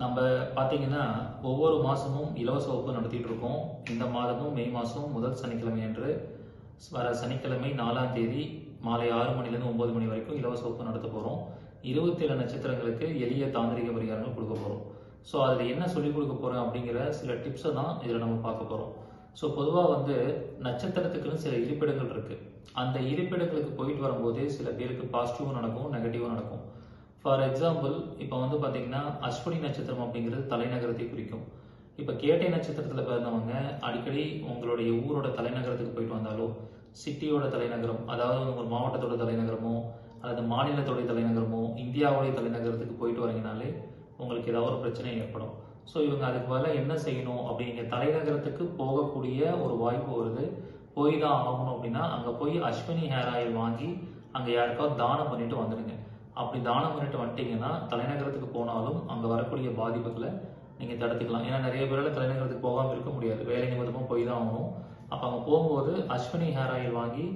நம்ம பார்த்தீங்கன்னா ஒவ்வொரு மாதமும் இலவச வகுப்பு நடத்திட்டு இருக்கோம். இந்த மாதமும் மே மாதம் முதல் சனிக்கிழமை அன்று வர சனிக்கிழமை நாலாம் தேதி மாலை ஆறு மணிலேருந்து ஒம்பது மணி வரைக்கும் இலவச வகுப்பு நடத்த போகிறோம் இருபத்தேழு நட்சத்திரங்களுக்கு எளிய தாந்திரிக பரிகாரங்கள் கொடுக்க போகிறோம் ஸோ அதில் என்ன சொல்லிக் கொடுக்க போகிறோம் அப்படிங்கிற சில டிப்ஸை தான் இதில் நம்ம பார்க்க போகிறோம் ஸோ பொதுவாக வந்து நட்சத்திரத்துக்குன்னு சில இருப்பிடங்கள் இருக்குது அந்த இருப்பிடங்களுக்கு போயிட்டு வரும்போதே சில பேருக்கு பாசிட்டிவும் நடக்கும் நெகட்டிவும் நடக்கும். ஃபார் எக்ஸாம்பிள் இப்போ வந்து பார்த்தீங்கன்னா அஸ்வினி நட்சத்திரம் அப்படிங்கிறது தலைநகரத்தை குறிக்கும். இப்போ கேட்டை நட்சத்திரத்தில் பிறந்தவங்க அடிக்கடி உங்களுடைய ஊரோட தலைநகரத்துக்கு போயிட்டு வந்தாலோ சிட்டியோட தலைநகரம் அதாவது ஒரு மாவட்டத்தோட தலைநகரமோ அல்லது மாநிலத்தோடைய தலைநகரமோ இந்தியாவுடைய தலைநகரத்துக்கு போயிட்டு வரீங்கனாலே உங்களுக்கு ஏதாவது ஒரு பிரச்சனை ஏற்படும். ஸோ இவங்க அதுக்கு பதிலாக என்ன செய்யணும் அப்படிங்க தலைநகரத்துக்கு போகக்கூடிய ஒரு வாய்ப்பு வருது. போய் தான் ஆகணும் அப்படின்னா அங்கே போய் அஸ்வினி ஹேர் ஆயில் வாங்கி அங்கே யாருக்காவது தானம் பண்ணிட்டு வந்துடுங்க அப்படி தானம் பண்ணிட்டு வந்துட்டீங்கன்னா தலைநகரத்துக்கு போனாலும் அங்கே வரக்கூடிய பாதிப்புகளை நீங்கள் தடுத்துக்கலாம். ஏன்னா நிறைய பேரால தலைநகரத்துக்கு போகாமல் இருக்க முடியாது. வேலை நிமித்தமாக போய் தான் ஆகணும். அப்போ அங்கே போகும்போது அஸ்வினி ஹேர் ஆயில் வாங்கி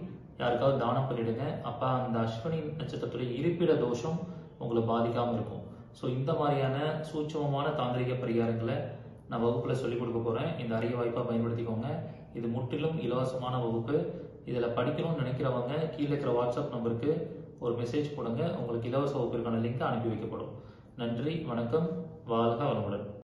யாருக்காவது தானம் பண்ணிடுங்க. அப்போ அந்த அஸ்வினி நட்சத்திரத்துடைய இருப்பிட தோஷம் உங்களை பாதிக்காமல் இருக்கும். ஸோ இந்த மாதிரியான சூட்சமமான தாந்திரிக பரிகாரங்களை நான் வகுப்பில் சொல்லிக் கொடுக்க போகிறேன் இந்த அரிய வாய்ப்பாக பயன்படுத்திக்கோங்க. இது முற்றிலும் இலவசமான வகுப்பு. இதில் படிக்கணும்னு நினைக்கிறவங்க கீழே இருக்கிற வாட்ஸ்அப் நம்பருக்கு ஒரு மெசேஜ் போடுங்க. உங்களுக்கு இலவச வகுப்பிற்கான லிங்க் அனுப்பி வைக்கப்படும். நன்றி வணக்கம். வாழ்க வளமுடன்.